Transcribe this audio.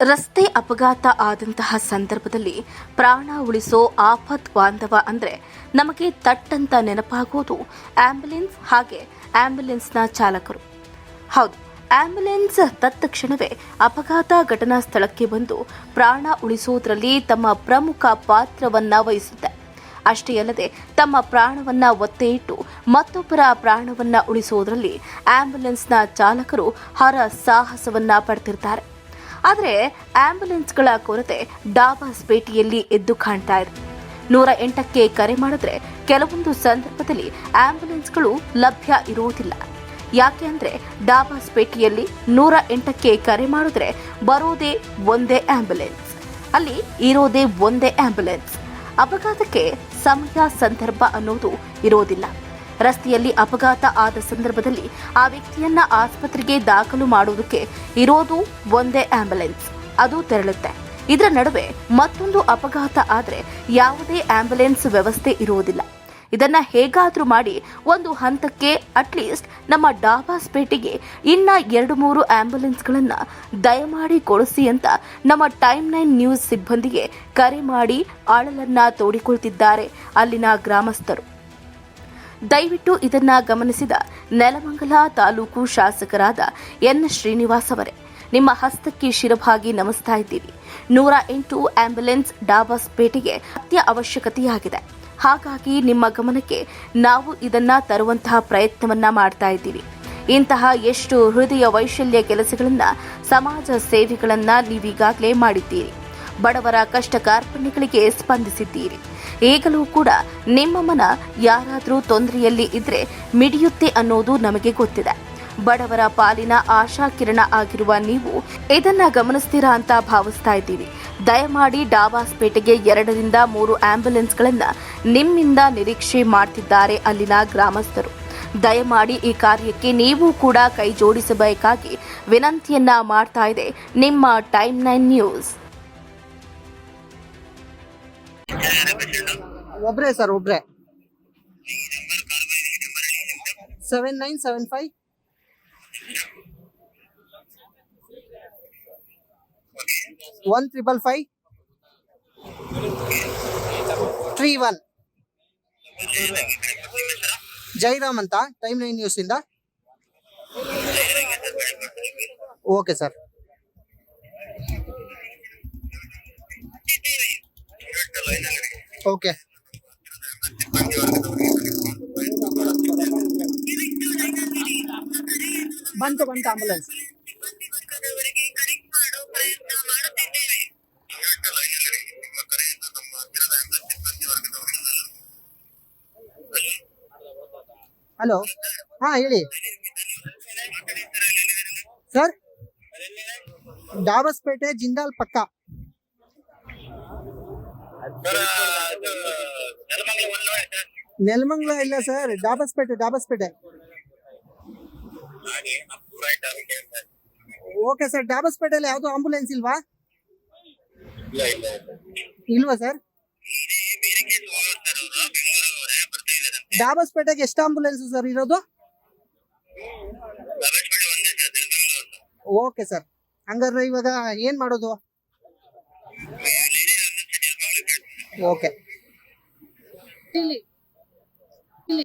ರಸ್ತೆ ಅಪಘಾತ ಆದಂತಹ ಸಂದರ್ಭದಲ್ಲಿ ಪ್ರಾಣ ಉಳಿಸೋ ಆಪತ್ ಬಾಂಧವ ಅಂದ್ರೆ ನಮಗೆ ತಟ್ಟಂತ ನೆನಪಾಗೋದು ಆಂಬ್ಯುಲೆನ್ಸ್ ಹಾಗೆ ಆಂಬ್ಯುಲೆನ್ಸ್ನ ಚಾಲಕರು. ಹೌದು ಆಂಬ್ಯುಲೆನ್ಸ್ ತತ್ಕ್ಷಣವೇ ಅಪಘಾತ ಘಟನಾ ಸ್ಥಳಕ್ಕೆ ಬಂದು ಪ್ರಾಣ ಉಳಿಸುವುದರಲ್ಲಿ ತಮ್ಮ ಪ್ರಮುಖ ಪಾತ್ರವನ್ನ ವಹಿಸುತ್ತೆ. ಅಷ್ಟೇ ಅಲ್ಲದೆ ತಮ್ಮ ಪ್ರಾಣವನ್ನ ಒತ್ತೆ ಇಟ್ಟು ಮತ್ತೊಬ್ಬರ ಪ್ರಾಣವನ್ನ ಉಳಿಸುವುದರಲ್ಲಿ ಆಂಬ್ಯುಲೆನ್ಸ್ನ ಚಾಲಕರು ಹರ ಸಾಹಸವನ್ನ ಪಡ್ತಿರ್ತಾರೆ. ಆದರೆ ಆಂಬ್ಯುಲೆನ್ಸ್ಗಳ ಕೊರತೆ ಡಾಬಾಸ್ಪೇಟೆಯಲ್ಲಿ ಎದ್ದು ಕಾಣ್ತಾ ಇದೆ. ನೂರ ಎಂಟಕ್ಕೆ ಕರೆ ಮಾಡಿದ್ರೆ ಕೆಲವೊಂದು ಸಂದರ್ಭದಲ್ಲಿ ಆಂಬ್ಯುಲೆನ್ಸ್ಗಳು ಲಭ್ಯ ಇರುವುದಿಲ್ಲ. ಯಾಕೆ ಅಂದರೆ ಡಾಬಾಸ್ ಪೇಟೆಯಲ್ಲಿ ನೂರ ಎಂಟಕ್ಕೆ ಕರೆ ಮಾಡಿದ್ರೆ ಬರೋದೇ ಒಂದೇ ಆಂಬ್ಯುಲೆನ್ಸ್ ಅಲ್ಲಿ ಇರೋದೇ ಒಂದೇ ಆಂಬ್ಯುಲೆನ್ಸ್ ಅಪಘಾತಕ್ಕೆ ಸಮಯ, ಸಂದರ್ಭ ಅನ್ನೋದು ಇರೋದಿಲ್ಲ. ರಸ್ತೆಯಲ್ಲಿ ಅಪಘಾತ ಆದ ಸಂದರ್ಭದಲ್ಲಿ ಆ ವ್ಯಕ್ತಿಯನ್ನ ಆಸ್ಪತ್ರೆಗೆ ದಾಖಲು ಮಾಡುವುದಕ್ಕೆ ಇರೋದು ಒಂದೇ ಆಂಬ್ಯುಲೆನ್ಸ್ ಅದು ತೆರಳುತ್ತೆ. ಇದರ ನಡುವೆ ಮತ್ತೊಂದು ಅಪಘಾತ ಆದರೆ ಯಾವುದೇ ಆಂಬ್ಯುಲೆನ್ಸ್ ವ್ಯವಸ್ಥೆ ಇರುವುದಿಲ್ಲ ಇದನ್ನ ಹೇಗಾದರೂ ಮಾಡಿ ಒಂದು ಹಂತಕ್ಕೆ ಅಟ್ಲೀಸ್ಟ್ ನಮ್ಮ ಡಾಬಾಸ್ಪೇಟೆಗೆ ಇನ್ನ ಎರಡು ಮೂರು ಆಂಬ್ಯುಲೆನ್ಸ್ಗಳನ್ನ ದಯಮಾಡಿ ಕೊಡಿಸಿ ಅಂತ ನಮ್ಮ ಟೈಮ್ ನೈನ್ ನ್ಯೂಸ್ ಸಿಬ್ಬಂದಿಗೆ ಕರೆ ಮಾಡಿ ಆಳಲನ್ನ ತೋಡಿಕೊಳ್ತಿದ್ದಾರೆ ಅಲ್ಲಿನ ಗ್ರಾಮಸ್ಥರು. ದಯವಿಟ್ಟು ಇದನ್ನ ಗಮನಿಸಿದ ನೆಲಮಂಗಲ ತಾಲೂಕು ಶಾಸಕರಾದ ಎನ್ ಶ್ರೀನಿವಾಸ್ ಅವರೇ, ನಿಮ್ಮ ಹಸ್ತಕ್ಕೆ ಶಿರಭಾಗಿ ನಮಿಸ್ತಾ ಇದ್ದೀವಿ. ನೂರ ಎಂಟು ಆಂಬ್ಯುಲೆನ್ಸ್ ಡಾಬಾಸ್ಪೇಟೆಗೆ ಅತ್ಯ ಅವಶ್ಯಕತೆಯಾಗಿದೆ. ಹಾಗಾಗಿ ನಿಮ್ಮ ಗಮನಕ್ಕೆ ನಾವು ಇದನ್ನ ತರುವಂತಹ ಪ್ರಯತ್ನವನ್ನ ಮಾಡ್ತಾ ಇದ್ದೀವಿ. ಇಂತಹ ಎಷ್ಟು ಹೃದಯ ವೈಶಲ್ಯ ಕೆಲಸಗಳನ್ನ ಸಮಾಜ ಸೇವೆಗಳನ್ನ ನೀವೀಗಾಗಲೇ ಮಾಡಿದ್ದೀರಿ. ಬಡವರ ಕಷ್ಟ ಕಾರ್ಪಣ್ಯಗಳಿಗೆ ಸ್ಪಂದಿಸಿದ್ದೀರಿ. ಈಗಲೂ ಕೂಡ ನಿಮ್ಮ ಮನ ಯಾರಾದರೂ ತೊಂದರೆಯಲ್ಲಿ ಇದ್ರೆ ಮಿಡಿಯುತ್ತೆ ಅನ್ನೋದು ನಮಗೆ ಗೊತ್ತಿದೆ. ಬಡವರ ಪಾಲಿನ ಆಶಾ ಕಿರಣ ಆಗಿರುವ ನೀವು ಇದನ್ನ ಗಮನಿಸ್ತೀರಾ ಅಂತ ಭಾವಿಸ್ತಾ ಇದ್ದೀವಿ. ದಯಮಾಡಿ ಡಾಬಾಸ್ಪೇಟೆಗೆ ಎರಡರಿಂದ ಮೂರು ಆಂಬ್ಯುಲೆನ್ಸ್ಗಳನ್ನ ನಿಮ್ಮಿಂದ ನಿರೀಕ್ಷೆ ಮಾಡ್ತಿದ್ದಾರೆ ಅಲ್ಲಿನ ಗ್ರಾಮಸ್ಥರು. ದಯಮಾಡಿ ಈ ಕಾರ್ಯಕ್ಕೆ ನೀವು ಕೂಡ ಕೈ ಜೋಡಿಸಬೇಕಾಗಿ ವಿನಂತಿಯನ್ನ ಮಾಡ್ತಾ ಇದೆ ನಿಮ್ಮ ಟೈಮ್ ನೈನ್ ನ್ಯೂಸ್. ಒಬ್ರೇ ಸರ್, ಒಬ್ರೇ. Seven nine seven five one triple five three one Jairam ಅಂತ ಟೈಮ್ ನೈನ್ ನ್ಯೂಸ್ ಇಂದ. ಓಕೆ ಸರ್ ಓಕೆ ಬಂತು ಬಂತು ಆಂಬುಲೆನ್ಸ್ ಹಲೋ ಹಾ ಹೇಳಿ ಸರ್ ಡಾಬಸ್ಪೇಟೆ ಜಿಂದಾಲ್ ಪಕ್ಕ ನೆಲಮಂಗ್ಲ ಇಲ್ಲ sir Dabaspete Dabaspete. Okay sir ಡಾಬಸ್ಪೇಟೆಯಲ್ಲಿ ಯಾವ್ದು ಆಂಬುಲೆನ್ಸ್ ಇಲ್ವಾ? ಇಲ್ವಾ ಸರ್? ಡಾಬಸ್ಪೇಟೆಗೆ ಎಷ್ಟು ಆಂಬುಲೆನ್ಸ್ ಸರ್ ಇರೋದು? Okay sir. ಹಂಗಾದ್ರೆ ಇವಾಗ ಏನ್ ಮಾಡೋದು? ಓಕೆ ಇಲ್ಲಿ